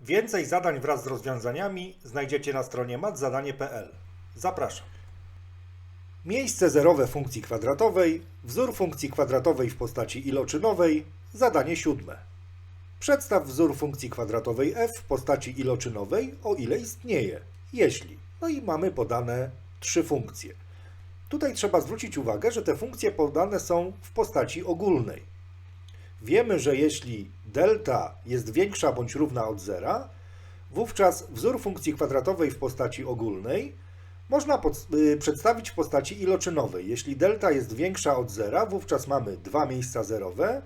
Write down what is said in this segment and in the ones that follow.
Więcej zadań wraz z rozwiązaniami znajdziecie na stronie matzadanie.pl. Zapraszam. Miejsce zerowe funkcji kwadratowej, wzór funkcji kwadratowej w postaci iloczynowej, zadanie siódme. Przedstaw wzór funkcji kwadratowej f w postaci iloczynowej, o ile istnieje, jeśli. No i mamy podane trzy funkcje. Tutaj trzeba zwrócić uwagę, że te funkcje podane są w postaci ogólnej. Wiemy, że jeśli delta jest większa bądź równa od zera, wówczas wzór funkcji kwadratowej w postaci ogólnej można pod, y, przedstawić w postaci iloczynowej. Jeśli delta jest większa od zera, wówczas mamy dwa miejsca zerowe,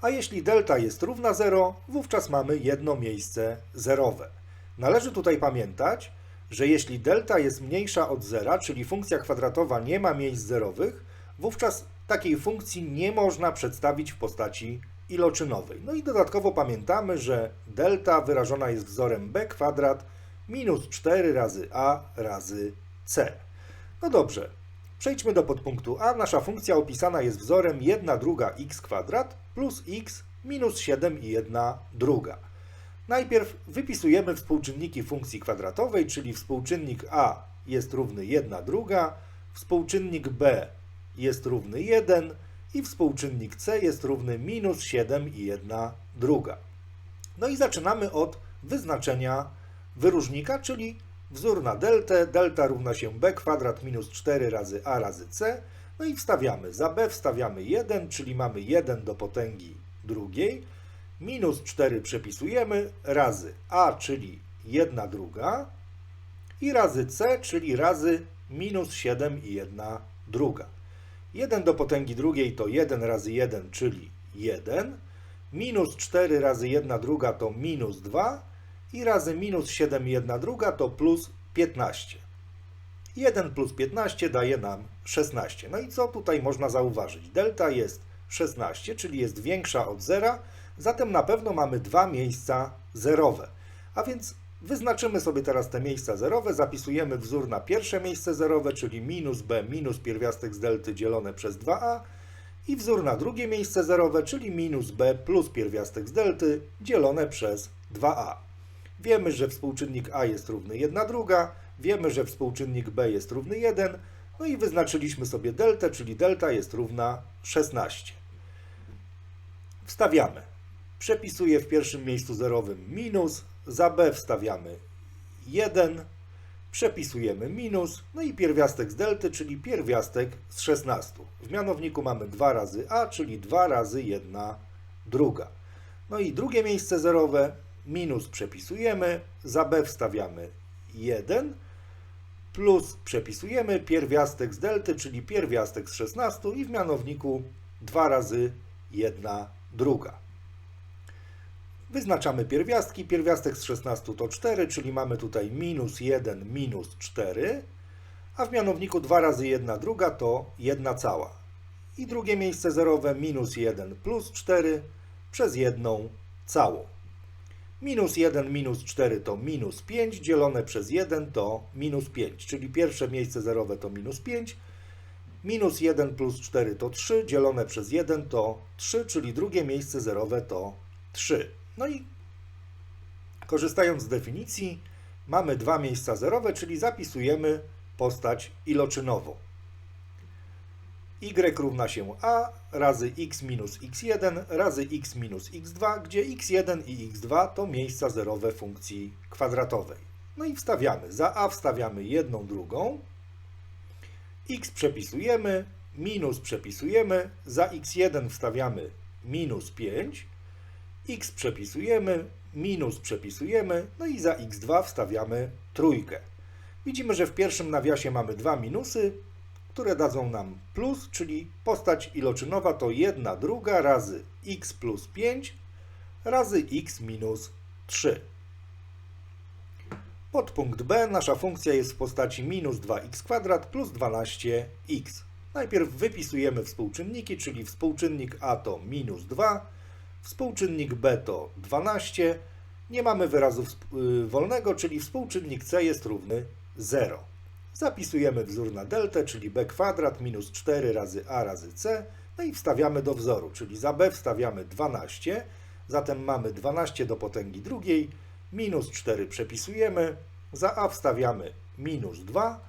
a jeśli delta jest równa 0, wówczas mamy jedno miejsce zerowe. Należy tutaj pamiętać, że jeśli delta jest mniejsza od zera, czyli funkcja kwadratowa nie ma miejsc zerowych, wówczas takiej funkcji nie można przedstawić w postaci iloczynowej. No i dodatkowo pamiętamy, że delta wyrażona jest wzorem b kwadrat minus 4 razy a razy c. No dobrze, przejdźmy do podpunktu a. Nasza funkcja opisana jest wzorem 1 druga x kwadrat plus x minus 7 i 1 druga. Najpierw wypisujemy współczynniki funkcji kwadratowej, czyli współczynnik a jest równy 1 druga, współczynnik b jest równy 1 i współczynnik c jest równy minus 7 i 1 druga. No i zaczynamy od wyznaczenia wyróżnika, czyli wzór na deltę. Delta równa się b kwadrat minus 4 razy a razy c. No i wstawiamy. Za b wstawiamy 1, czyli mamy 1 do potęgi drugiej. Minus 4 przepisujemy razy a, czyli 1 druga. I razy c, czyli razy minus 7 i 1 druga. 1 do potęgi drugiej to 1 razy 1, czyli 1. Minus 4 razy 1 druga to minus 2. I razy minus 7 i 1 druga to plus 15. 1 plus 15 daje nam 16. No i co tutaj można zauważyć? Delta jest 16, czyli jest większa od zera, zatem na pewno mamy dwa miejsca zerowe. A więc wyznaczymy sobie teraz te miejsca zerowe, zapisujemy wzór na pierwsze miejsce zerowe, czyli minus b minus pierwiastek z delty dzielone przez 2a i wzór na drugie miejsce zerowe, czyli minus b plus pierwiastek z delty dzielone przez 2a. Wiemy, że współczynnik a jest równy 1 druga, wiemy, że współczynnik b jest równy 1, no i wyznaczyliśmy sobie deltę, czyli delta jest równa 16. Wstawiamy. Przepisuję w pierwszym miejscu zerowym minus, za b wstawiamy 1, przepisujemy minus, no i pierwiastek z delty, czyli pierwiastek z 16. W mianowniku mamy 2 razy a, czyli 2 razy 1 druga. No i drugie miejsce zerowe, minus przepisujemy, za b wstawiamy 1, plus przepisujemy pierwiastek z delty, czyli pierwiastek z 16 i w mianowniku 2 razy 1 druga. Wyznaczamy pierwiastki. Pierwiastek z 16 to 4, czyli mamy tutaj minus 1, minus 4, a w mianowniku 2 razy 1 druga to 1 cała. I drugie miejsce zerowe minus 1 plus 4 przez 1 całą. Minus 1 minus 4 to minus 5, dzielone przez 1 to minus 5, czyli pierwsze miejsce zerowe to minus 5, minus 1 plus 4 to 3, dzielone przez 1 to 3, czyli drugie miejsce zerowe to 3. No i korzystając z definicji, mamy dwa miejsca zerowe, czyli zapisujemy postać iloczynową. y równa się a razy x minus x1 razy x minus x2, gdzie x1 i x2 to miejsca zerowe funkcji kwadratowej. No i wstawiamy. Za a wstawiamy jedną drugą, x przepisujemy, minus przepisujemy, za x1 wstawiamy minus 5, x przepisujemy, minus przepisujemy, no i za x2 wstawiamy trójkę. Widzimy, że w pierwszym nawiasie mamy dwa minusy, które dadzą nam plus, czyli postać iloczynowa to 1 druga razy x plus 5 razy x minus 3. Podpunkt B, nasza funkcja jest w postaci minus 2x kwadrat plus 12x. Najpierw wypisujemy współczynniki, czyli współczynnik a to minus 2, Współczynnik b to 12. Nie mamy wyrazu y, wolnego, czyli współczynnik c jest równy 0. Zapisujemy wzór na deltę, czyli b kwadrat minus 4 razy a razy c, no i wstawiamy do wzoru, czyli za b wstawiamy 12, Zatem mamy 12 do potęgi drugiej, minus 4 przepisujemy, za a wstawiamy minus 2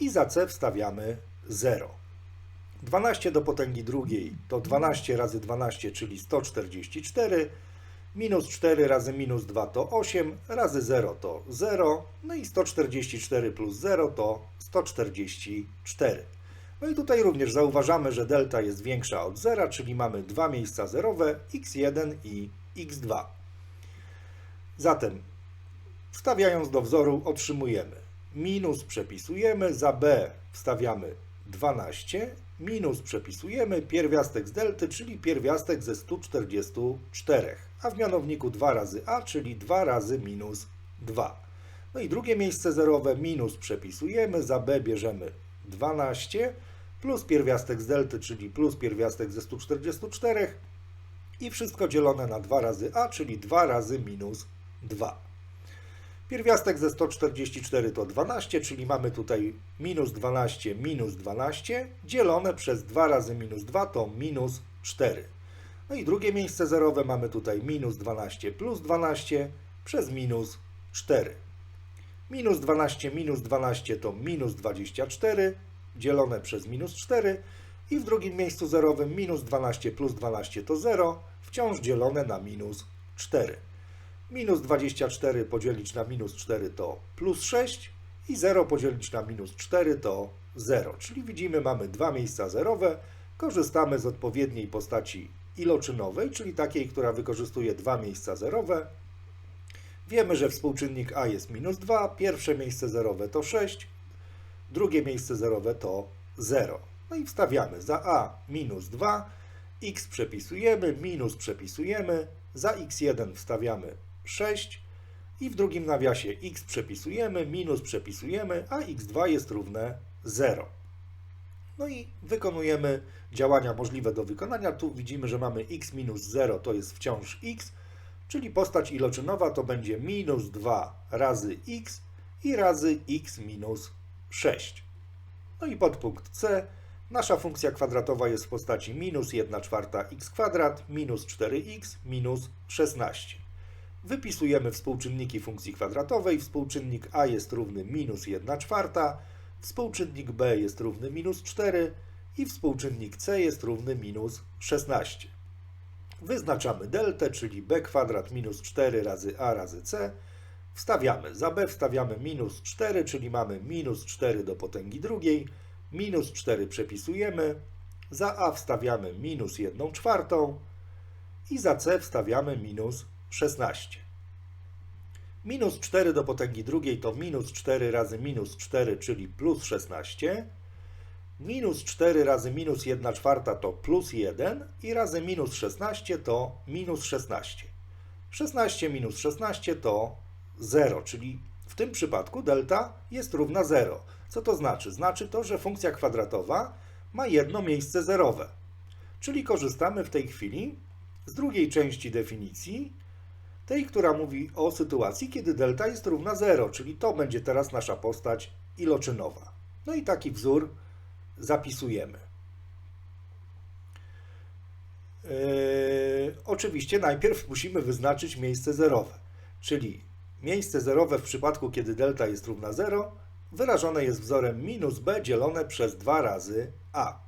i za c wstawiamy 0. 12 do potęgi drugiej to 12 razy 12, czyli 144. Minus 4 razy minus 2 to 8, razy 0 to 0, no i 144 plus 0 to 144. No i tutaj również zauważamy, że delta jest większa od 0, czyli mamy dwa miejsca zerowe, x1 i x2. Zatem wstawiając do wzoru otrzymujemy minus przepisujemy, za b wstawiamy 12, minus przepisujemy pierwiastek z delty, czyli pierwiastek ze 144, a w mianowniku 2 razy a, czyli 2 razy minus 2. No i drugie miejsce zerowe, minus przepisujemy, za b bierzemy 12, plus pierwiastek z delty, czyli plus pierwiastek ze 144 i wszystko dzielone na 2 razy a, czyli 2 razy minus 2. Pierwiastek ze 144 to 12, czyli mamy tutaj minus 12 minus 12 dzielone przez 2 razy minus 2 to minus 4. No i drugie miejsce zerowe mamy tutaj minus 12 plus 12 przez minus 4. Minus 12 minus 12 to minus 24 dzielone przez minus 4 i w drugim miejscu zerowym minus 12 plus 12 to 0 wciąż dzielone na minus 4. Minus 24 podzielić na minus 4 to plus 6 i 0 podzielić na minus 4 to 0. Czyli widzimy, mamy dwa miejsca zerowe. Korzystamy z odpowiedniej postaci iloczynowej, czyli takiej, która wykorzystuje dwa miejsca zerowe. Wiemy, że współczynnik a jest minus 2, pierwsze miejsce zerowe to 6, drugie miejsce zerowe to 0. No i wstawiamy za a minus 2, x przepisujemy, minus przepisujemy, za x1 wstawiamy 6 i w drugim nawiasie x przepisujemy, minus przepisujemy, a x2 jest równe 0. No i wykonujemy działania możliwe do wykonania. Tu widzimy, że mamy x minus 0 to jest wciąż x, czyli postać iloczynowa to będzie minus 2 razy x i razy x minus 6. No i podpunkt C. Nasza funkcja kwadratowa jest w postaci minus 1 czwarta x kwadrat minus 4x minus 16. Wypisujemy współczynniki funkcji kwadratowej. Współczynnik a jest równy minus 1 czwarta, współczynnik b jest równy minus 4 i współczynnik c jest równy minus 16. Wyznaczamy deltę, czyli b kwadrat minus 4 razy a razy c. Wstawiamy. Za b wstawiamy minus 4, czyli mamy minus 4 do potęgi drugiej. Minus 4 przepisujemy. Za a wstawiamy minus 1 czwartą i za c wstawiamy minus 16. Minus 4 do potęgi drugiej to minus 4 razy minus 4, czyli plus 16. Minus 4 razy minus 1 czwarta to plus 1 i razy minus 16 to minus 16. 16 minus 16 to 0, czyli w tym przypadku delta jest równa 0. Co to znaczy? Znaczy to, że funkcja kwadratowa ma jedno miejsce zerowe. Czyli korzystamy w tej chwili z drugiej części definicji, tej, która mówi o sytuacji, kiedy delta jest równa 0, czyli to będzie teraz nasza postać iloczynowa. No i taki wzór zapisujemy. Yy, oczywiście najpierw musimy wyznaczyć miejsce zerowe, czyli miejsce zerowe w przypadku, kiedy delta jest równa 0, wyrażone jest wzorem minus b dzielone przez 2 razy a.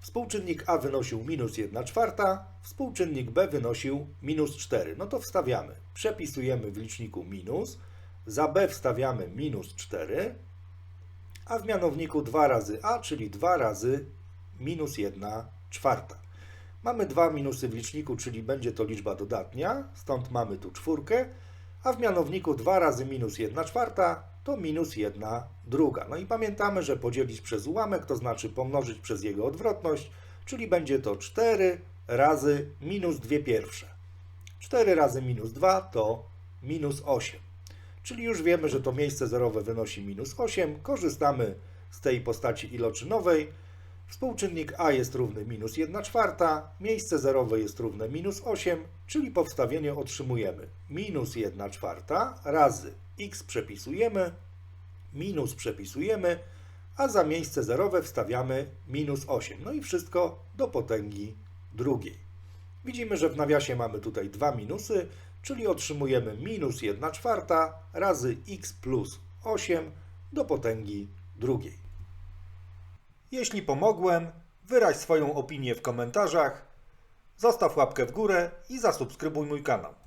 Współczynnik A wynosił minus 1 czwarta, współczynnik B wynosił minus 4. No to wstawiamy. Przepisujemy w liczniku minus, za B wstawiamy minus 4, a w mianowniku 2 razy A, czyli 2 razy minus 1 czwarta. Mamy dwa minusy w liczniku, czyli będzie to liczba dodatnia, stąd mamy tu czwórkę, a w mianowniku 2 razy minus 1 czwarta to minus 1 druga. No i pamiętamy, że podzielić przez ułamek to znaczy pomnożyć przez jego odwrotność, czyli będzie to 4 razy minus 2 pierwsze. 4 razy minus 2 to minus 8. Czyli już wiemy, że to miejsce zerowe wynosi minus 8. Korzystamy z tej postaci iloczynowej. Współczynnik a jest równy minus 1 czwarta, miejsce zerowe jest równe minus 8, czyli po wstawieniu otrzymujemy minus 1 czwarta razy x przepisujemy, minus przepisujemy, a za miejsce zerowe wstawiamy minus 8. No i wszystko do potęgi drugiej. Widzimy, że w nawiasie mamy tutaj dwa minusy, czyli otrzymujemy minus 1 czwarta razy x plus 8 do potęgi drugiej. Jeśli pomogłem, wyraź swoją opinię w komentarzach, zostaw łapkę w górę i zasubskrybuj mój kanał.